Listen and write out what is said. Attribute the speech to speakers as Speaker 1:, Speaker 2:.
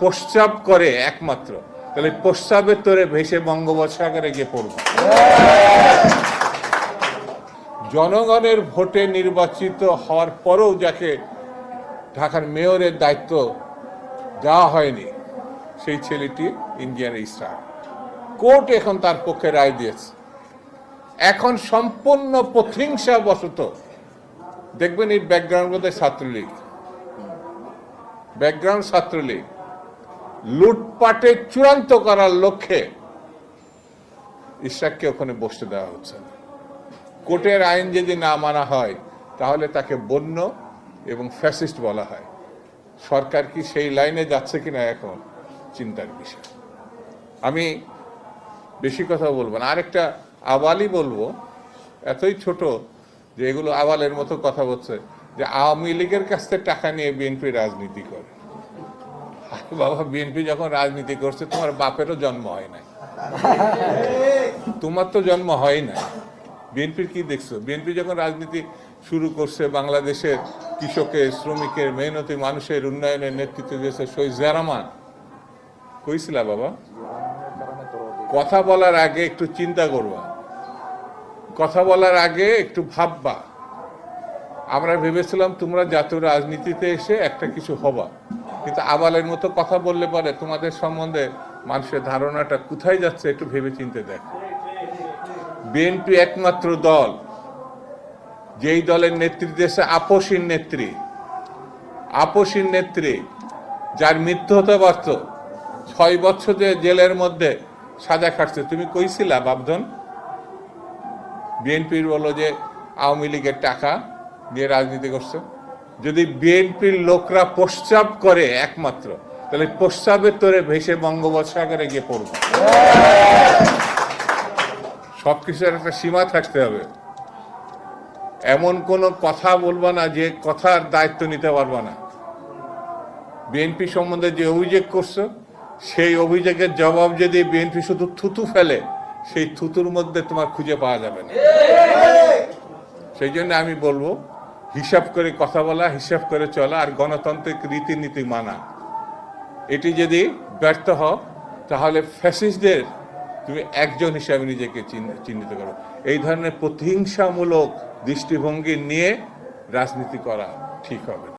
Speaker 1: প্রস্রাব করে একমাত্র, তাহলে প্রস্রাবের তোরে ভেসে বঙ্গোপসাগরে গিয়ে পড়ব। জনগণের ভোটে নির্বাচিত হওয়ার পরেও যাকে ঢাকার মেয়রের দায়িত্ব দেওয়া হয়নি, সেই ছেলেটি ইন্ডিয়ান ইসরা কোর্ট এখন তার পক্ষে রায় দিয়েছে। এখন সম্পূর্ণ প্রতিহিংসা বশত দেখবেন এই ব্যাকগ্রাউন্ড মধ্যে ছাত্রলীগ, ব্যাকগ্রাউন্ড ছাত্রলীগ লুটপাটে চূড়ান্ত করার লক্ষ্যে ইশাককে ওখানে বসতে দেওয়া হচ্ছে। না। কোর্টের আইন যদি না মানা হয়, তাহলে তাকে বন্য এবং ফ্যাসিস্ট বলা হয়। সরকার কি সেই লাইনে যাচ্ছে কিনা এখন চিন্তার বিষয়। আমি বেশি কথা বলব না। আরেকটা আবালই বলব, এতই ছোট যে এগুলো আবালের মতো কথা বলছে যে আওয়ামী লীগের কাছ থেকে টাকা নিয়ে বিএনপি রাজনীতি করে। বাবা, বিএনপি যখন রাজনীতি করছে, তোমার বাপেরও জন্ম হয় নাই। তোমার তো জন্ম হয় না বিএনপির কি দেখছ? বিএনপি যখন রাজনীতি শুরু করছে, বাংলাদেশের কৃষকের, শ্রমিকের, মেহনতি মানুষের উন্নয়নের নেতৃত্ব দিয়েছে শহীদ জারামান কইছিলা বাবা? কথা বলার আগে একটু চিন্তা করবা। কথা বলার আগে একটু ভাববা। আমরা ভেবেছিলাম তোমরা জাতীয় রাজনীতিতে এসে একটা কিছু হবা। কিন্তু আবালের মতো কথা বললে পরে তোমাদের সম্বন্ধে মানুষের ধারণাটা কোথায় যাচ্ছে একটু ভেবে চিনতে দেখো। বিএনপি একমাত্র দল, যেই দলের নেত্রী দেশে আপসীর নেত্রী আপসীর নেত্রী যার মৃত্যু হতে পারত, ছয় বছর যে জেলের মধ্যে সাজা খাটছে। তুমি কইছিলা বাবধন বিএনপির বলো যে আওয়ামী লীগের টাকা দিয়ে রাজনীতি করছে। যদি বিএনপির লোকরা প্রস্রাব করে একমাত্র, তাহলে প্রস্রাবের তোরে ভেসে বঙ্গোপসাগরে গিয়ে পড়ব। সবকিছুর একটা সীমা থাকতে হবে। এমন কোনো কথা বলবা না যে কথার দায়িত্ব নিতে পারবা না। বিএনপি সম্বন্ধে যে অভিযোগ করছ, সেই অভিযোগের জবাব যদি বিএনপি শুধু থুতু ফেলে, সেই থুতুর মধ্যে তোমার খুঁজে পাওয়া যাবে না। সেই জন্য আমি বলব হিসাব করে কথা বলা, হিসাব করে চলা আর গণতান্ত্রিক রীতিনীতি মানা। এটি যদি ব্যর্থ হও, তাহলে ফ্যাসিস্টদের তুমি একজন হিসাবে নিজেকে চিহ্নিত করো। এই ধরনের প্রতিহিংসামূলক দৃষ্টিভঙ্গি নিয়ে রাজনীতি করা ঠিক হবে